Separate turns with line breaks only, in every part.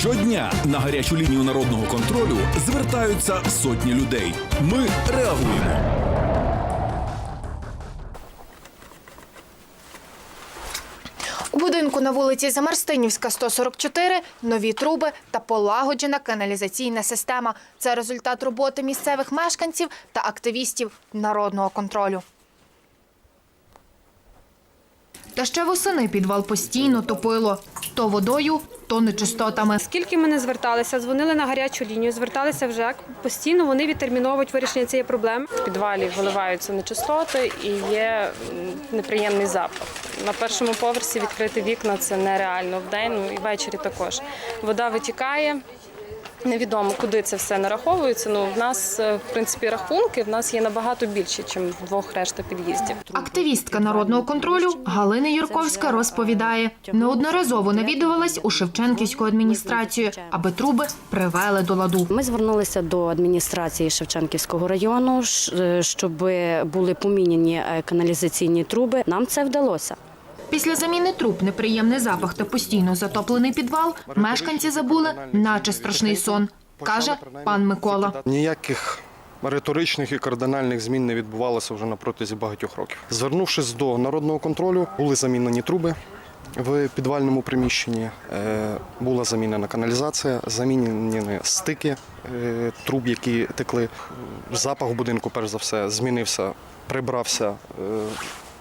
Щодня на гарячу лінію народного контролю звертаються сотні людей. Ми реагуємо.
У будинку на вулиці Замарстинівська, 144, нові труби та полагоджена каналізаційна система. Це результат роботи місцевих мешканців та активістів народного контролю. Та ще восени підвал постійно топило то водою, то нечистотами.
Скільки ми не зверталися, дзвонили на гарячу лінію, зверталися в ЖЕК. Постійно вони відтерміновують вирішення цієї проблеми. В підвалі виливаються нечистоти і є неприємний запах. На першому поверсі відкрити вікна це нереально вдень, ну і ввечері також. Вода витікає. Невідомо, куди це все нараховується. Ну, в нас, е, в принципі, рахунки в нас є набагато більше, ніж двох решта під'їздів.
Активістка народного контролю Галина Юрковська розповідає, неодноразово навідувалась у Шевченківську адміністрацію, аби труби привели до ладу.
Ми звернулися до адміністрації Шевченківського району, е, щоб були поміняні е, каналізаційні труби. Нам це вдалося.
Після заміни труб, неприємний запах та постійно затоплений підвал, мешканці забули, наче страшний сон, каже пан Микола.
Ніяких риторичних і кардинальних змін не відбувалося вже на протязі багатьох років. Звернувшись до народного контролю, були замінені труби в підвальному приміщенні, е, була замінена каналізація, замінені стики е, труб, які текли. Запах будинку, перш за все, змінився, прибрався.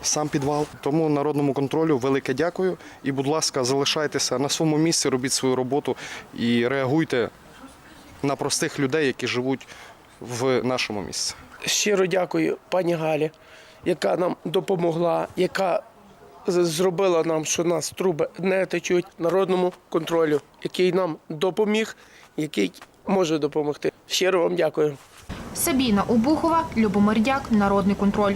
Сам підвал, тому народному контролю велике дякую. І, будь ласка, залишайтеся на своєму місці, робіть свою роботу і реагуйте на простих людей, які живуть в нашому місці.
щиро дякую пані Галі, яка нам допомогла, яка зробила нам, що нас труби не течуть народному контролю, який нам допоміг, який може допомогти. Щиро вам дякую.
Сабіна Обухова, Любомир Дяк, Народний контроль.